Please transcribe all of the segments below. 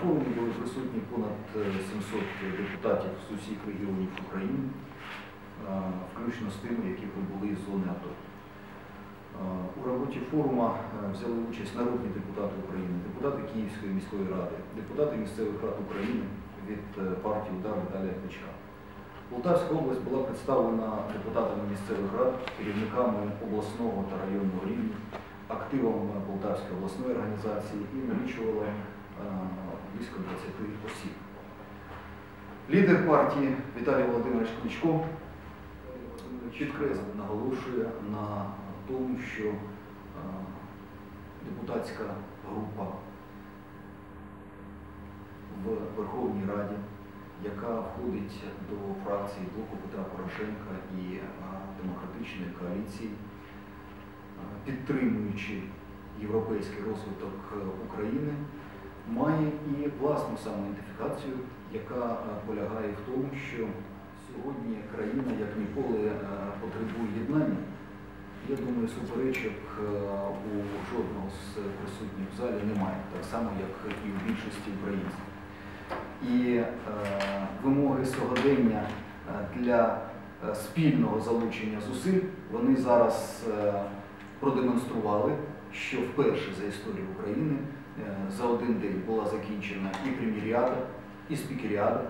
форумі були присутні понад е, 700 депутатів з усіх регіонів України, е, включно з тими, які прибули з зони АТО. Е, У роботі форуму е, взяли участь народні депутати України, депутати Київської міської ради, депутати місцевих рад України від е, партії Удар Віталія Кличка. Полтавська область була представлена депутатами місцевих рад, керівниками обласного та районного рівня, активом Полтавської обласної організації і налічувала е, близько 20 осіб. Лідер партії Віталій Володимирович Кличко підкреслив, наголошує на тому, що е, депутатська група в Верховній Раді, яка входить до фракції Блоку Петра Порошенка і е, Демократичної коаліції, е, підтримуючи європейський розвиток е, України, має і власну самоідентифікацію, яка е, полягає в тому, що сьогодні країна як ніколи е, потребує єднання. Я думаю, суперечок е, у жодного з присутніх в залі немає, так само, як і у більшості українців. І вимоги сьогодення для спільного залучення зусиль вони зараз продемонстрували, що вперше за історію України е, за один день була закінчена і прем'єріада, і спікеріада.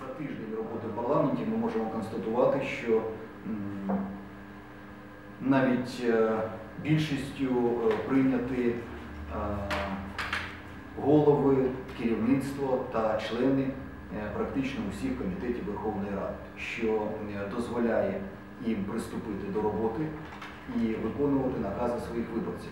За тиждень роботи в парламенті ми можемо констатувати, що навіть е, більшістю е, прийняти голови, керівництво та члени практично усіх комітетів Верховної Ради, що дозволяє їм приступити до роботи і виконувати накази своїх виборців.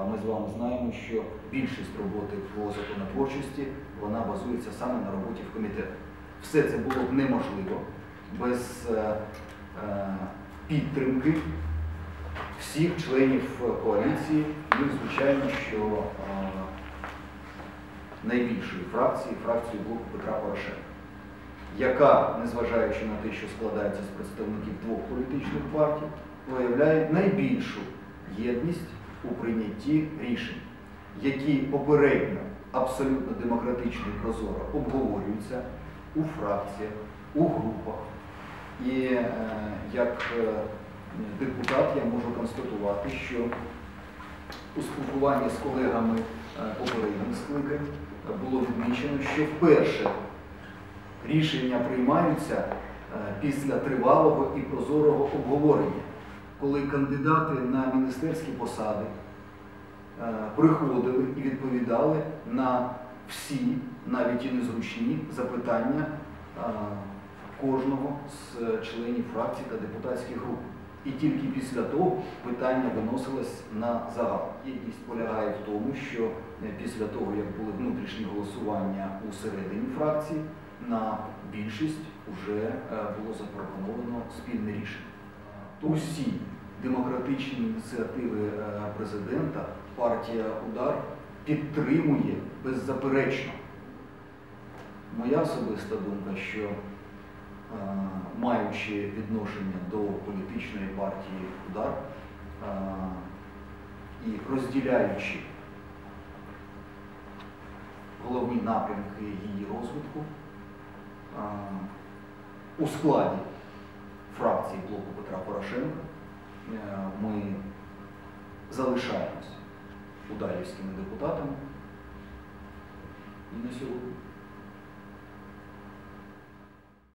А ми з вами знаємо, що більшість роботи по законотворчості вона базується саме на роботі в комітетах. Все це було б неможливо без е, е, підтримки всіх членів коаліції, ну і звичайно, що е, найбільшої фракції, фракції блоку Петра Порошенка, яка, незважаючи на те, що складається з представників двох політичних партій, виявляє найбільшу єдність у прийнятті рішень, які попередньо абсолютно демократично і прозоро обговорюються у фракціях, у групах. І е, як е, депутат я можу констатувати, що у спілкуванні з колегами е, попередніх скликань було відмічено, що вперше рішення приймаються після тривалого і прозорого обговорення, коли кандидати на міністерські посади е, приходили і відповідали на всі, навіть і незручні запитання е, кожного з членів фракцій та депутатських груп. І тільки після того питання виносилось на загал. Єдність полягає в тому, що е, після того, як були внутрішні голосування у середині фракції, на більшість вже було запропоновано спільне рішення. Усі демократичні ініціативи е, президента партія Удар підтримує беззаперечно. Моя особиста думка, що е, маючи відношення до політичної партії Удар е, і розділяючи головні напрямки її розвитку у складі фракції блоку Петра Порошенка, е, ми залишаємось ударівськими депутатами і на сьогодні.